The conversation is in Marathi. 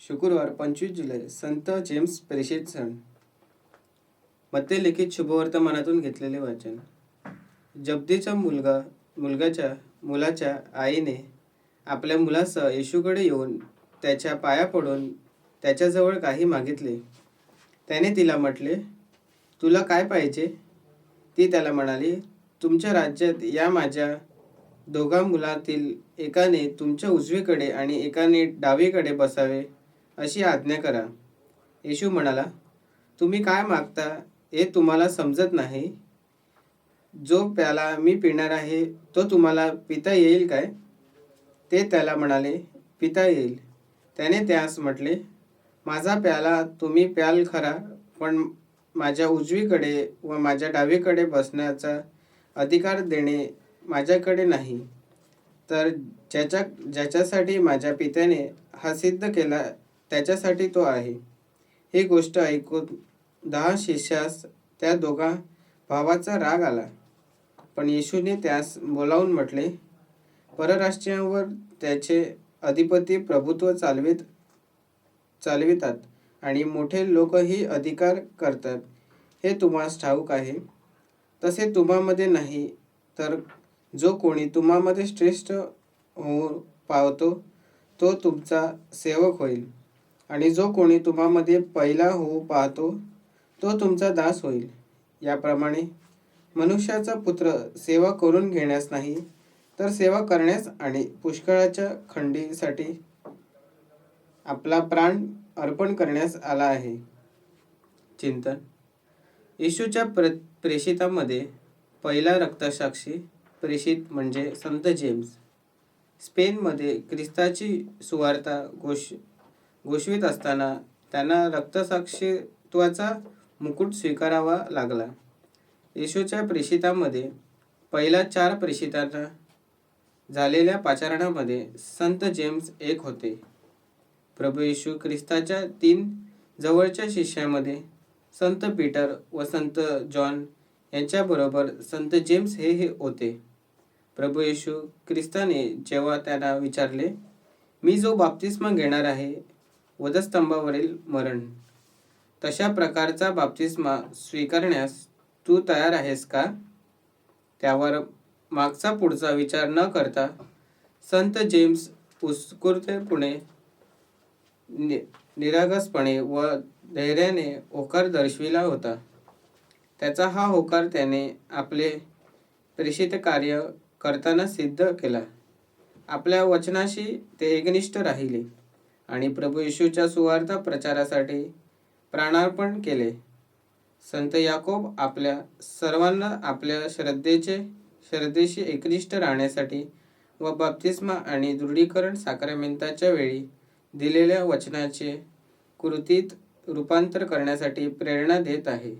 शुक्रवार पंचवीस जुलै संत जेम्स प्रेषित सण. मध्ये लिखित शुभवर्तमानातून घेतलेले वाचन. जब्दीचा मुलगा मुलगाच्या मुलाच्या आईने आपल्या मुलासह येशूकडे येऊन त्याच्या पाया पडून त्याच्याजवळ काही मागितले. त्याने तिला म्हटले तुला काय पाहिजे? ती त्याला म्हणाली तुमच्या राज्यात या माझ्या दोघा मुलातील एकाने तुमच्या उजवीकडे आणि एकाने डावीकडे बसावे. अशी आज्ञा करा. येशू म्हणाला तुम्ही काय मागता हे तुम्हाला समजत नाही. जो प्याला मी पिणार आहे तो तुम्हाला पिता येईल काय? ते त्याला म्हणाले पिता येईल. त्याने त्यास म्हटले माझा प्याला तुम्ही प्याल खरा पण माझ्या उजवीकडे व माझ्या डावीकडे बसण्याचा अधिकार देणे माझ्याकडे नाही. तर ज्याच्या ज्याच्यासाठी माझ्या पित्याने हा सिद्ध केला त्याच्यासाठी तो आहे. ही गोष्ट ऐकून दहा शिष्यास त्या दोघा भावाचा राग आला. पण येशूने त्यास बोलावून म्हटले परराष्ट्रीयांवर त्याचे अधिपती प्रभुत्व चालवित चालवितात आणि मोठे लोकही अधिकार करतात. हे तुम्हास ठाऊक आहे. तसे तुम्हामध्ये नाही तर जो कोणी तुम्हामध्ये श्रेष्ठ होऊ पावतो तो तुमचा सेवक होईल. आणि जो कोणी तुम्हामध्ये पहिला होऊ पाहतो तो तुमचा दास होईल. याप्रमाणे मनुष्याचा पुत्र सेवा करून घेण्यास नाही तर सेवा करण्यास आणि पुष्कळाच्या खंडीसाठी आपला प्राण अर्पण करण्यास आला आहे. चिंतन. येशूच्या प्र प्रेषितामध्ये पहिला रक्तसाक्षी प्रेषित म्हणजे संत जेम्स. स्पेनमध्ये ख्रिस्ताची सुवार्ता घोष घोषवित असताना त्यांना रक्तसाक्षीत्वाचा मुकुट स्वीकारावा लागला. येशूच्या प्रेषितामध्ये पहिल्या चार प्रेषितांना झालेल्या पाचारणामध्ये संत जेम्स एक होते. प्रभू येशू ख्रिस्ताच्या तीन जवळच्या शिष्यामध्ये संत पीटर व संत जॉन यांच्याबरोबर संत जेम्स हे हे होते. प्रभू येशू ख्रिस्ताने जेव्हा त्यांना विचारले मी जो बाप्तिस्मा घेणार आहे वधस्तंभावरील मरण. तशा प्रकारचा बाप्तिस्मा स्वीकारण्यास तू तयार आहेस का? त्यावर मागचा पुढचा विचार न करता संत जेम्स उत्स्फूर्तपणे नि निरागसपणे व धैर्याने होकार दर्शविला होता. त्याचा हा होकार त्याने आपले प्रेषित कार्य करताना सिद्ध केला. आपल्या वचनाशी ते एकनिष्ठ राहिले. आणि प्रभू येशूच्या सुवार्थ प्रचारासाठी प्राणार्पण केले. संत याकोब आपल्या सर्वांना आपल्या श्रद्धेचे श्रद्धेशी एकनिष्ठ राहण्यासाठी व बाप्तिस्मा आणि दृढीकरण साक्रमेंताच्या वेळी दिलेल्या वचनाचे कृतीत रूपांतर करण्यासाठी प्रेरणा देत आहे.